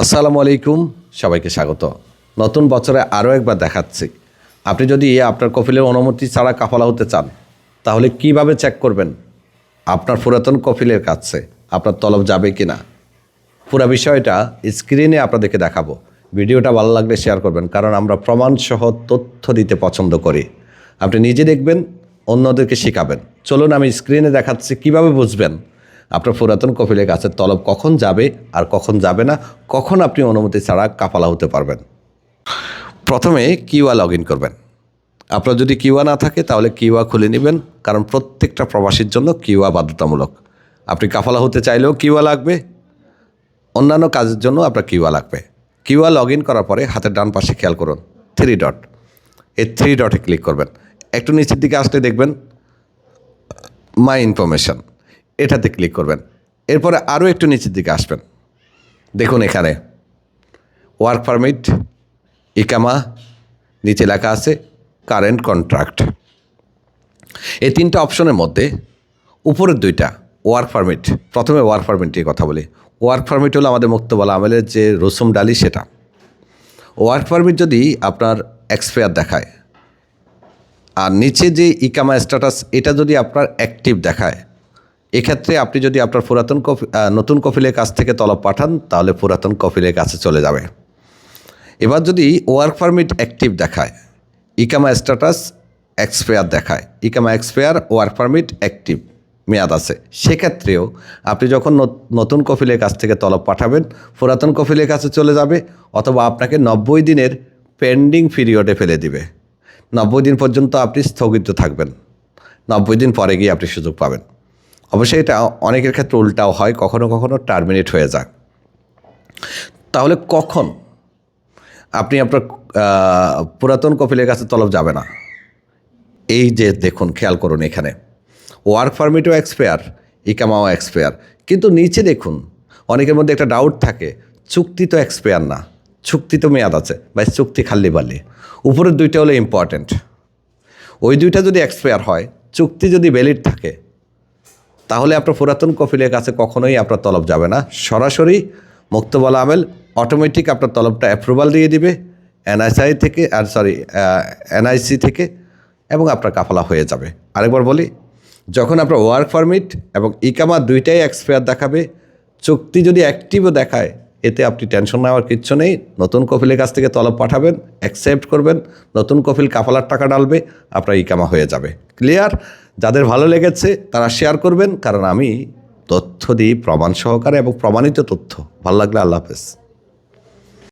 আসসালামু আলাইকুম, সবাইকে স্বাগত। নতুন বছরে আরও একবার দেখাচ্ছি। আপনি যদি আপনার কফিলের অনুমতি ছাড়া কাফালা হতে চান, তাহলে কীভাবে চেক করবেন? আপনার পুরাতন কফিলের কাছে আপনার তলব যাবে কি না পুরা বিষয়টা স্ক্রিনে আপনাদেরকে দেখাবো। ভিডিওটা ভালো লাগলে শেয়ার করবেন, কারণ আমরা প্রমাণসহ তথ্য দিতে পছন্দ করি। আপনি নিজে দেখবেন, অন্যদেরকে শেখাবেন। চলুন আমি স্ক্রিনে দেখাচ্ছি কীভাবে বুঝবেন। আপনার পুরাতন কপিলের কাছে তলব কখন যাবে আর কখন যাবে না, কখন আপনি অনুমতি ছাড়া কাফালা হতে পারবেন? প্রথমে কিউয়া লগ ইন করবেন। আপনার যদি কিউয়া না থাকে, তাহলে কিউয়া খুলে নেবেন, কারণ প্রত্যেকটা প্রবাসীর জন্য কিউয়া বাধ্যতামূলক। আপনি কাফালা হতে চাইলেও কিউয়া লাগবে, অন্যান্য কাজের জন্য আপনার কিউয়া লাগবে। কিউয়া লগ ইন করার পরে হাতের ডান পাশে খেয়াল করুন, থ্রি ডট। এই থ্রি ডটে ক্লিক করবেন। একটু নিচের দিকে আসলে দেখবেন, মাই ইনফরমেশন। এটাতে ক্লিক করবেন। এরপরে আরও একটু নিচের দিকে আসবেন। দেখুন এখানে ওয়ার্ক পারমিট ইকামা, নিচে লেখা আছে কারেন্ট কন্ট্রাক্ট এই তিনটা অপশনের মধ্যে উপরের দুইটা ওয়ার্ক পারমিট প্রথমে ওয়ার্ক পারমিট নিয়ে কথা বলি। ওয়ার্ক পারমিট হলো আমাদের মুক্তবলা আমেলের যে রসুম ডালি সেটা। ওয়ার্ক পারমিট যদি আপনার এক্সপায়ার দেখায়, আর নিচে যে ইকামা স্ট্যাটাস এটা যদি আপনার অ্যাক্টিভ দেখায় এক্ষেত্রে আপনি যদি আপনার পুরাতন কফি নতুন কফিলের কাছ থেকে তলব পাঠান, তাহলে পুরাতন কফিলের কাছে চলে যাবে। এবার যদি ওয়ার্ক পারমিট অ্যাক্টিভ দেখায়, ইকামা স্ট্যাটাস এক্সপায়ার দেখায়, ইকামা এক্সপায়ার ওয়ার্ক পারমিট অ্যাক্টিভ মেয়াদ আছে। সেক্ষেত্রেও আপনি যখন নত- নতুন কফিলের কাছ থেকে তলব পাঠাবেন, পুরাতন কফিলের কাছে চলে যাবে, অথবা আপনাকে নব্বই দিনের পেন্ডিং পিরিয়ডে ফেলে দিবে। নব্বই দিন পর্যন্ত আপনি স্থগিত থাকবেন। নব্বই দিন পরে গিয়ে আপনি সুযোগ পাবেন। অবশ্যই এটা অনেকের ক্ষেত্রে উল্টাও হয়, কখনো কখনো টার্মিনেট হয়ে যায়। তাহলে কখন আপনি আপনার পুরাতন কপিলের কাছে তলব যাবে না? এই যে দেখুন, খেয়াল করুন এখানে। ওয়ার্ক পারমিটও এক্সপায়ার ইকামাও এক্সপায়ার কিন্তু নিচে দেখুন, অনেকের মধ্যে একটা ডাউট থাকে, চুক্তি তো এক্সপায়ার না, চুক্তি তো মেয়াদ আছে, বা চুক্তি খাল্লি বাল্লি। উপরের দুইটা হলো ইম্পর্ট্যান্ট ওই দুইটা যদি এক্সপায়ার হয়, চুক্তি যদি ভ্যালিড থাকে তাহলে আপনার পুরাতন কফিলের কাছে কখনোই আপনার তলব যাবে না। সরাসরি মুক্তবলা আমেল অটোমেটিক আপনার তলবটা অ্যাপ্রুভাল দিয়ে দিবে এনআইসিআই থেকে, আর সরি এনআইসি থেকে, এবং আপনার কাফালা হয়ে যাবে। আরেকবার বলি, যখন আপনার ওয়ার্ক পারমিট এবং ইকামা দুইটাই এক্সপায়ার দেখাবে, চুক্তি যদি অ্যাক্টিভও দেখায় এতে আপনি টেনশন নেওয়ার কিচ্ছু নেই। নতুন কফিলের কাছ থেকে তলব পাঠাবেন অ্যাকসেপ্ট করবেন, নতুন কফিল কাফালার টাকা ডালবে আপনার ইকামা হয়ে যাবে। ক্লিয়ার যাদের ভালো লেগেছে, তারা শেয়ার করবেন, কারণ আমি তথ্য দিই প্রমাণ সহকারে এবং প্রমাণিত তথ্য। ভালো লাগলে আল্লাহ হাফেজ।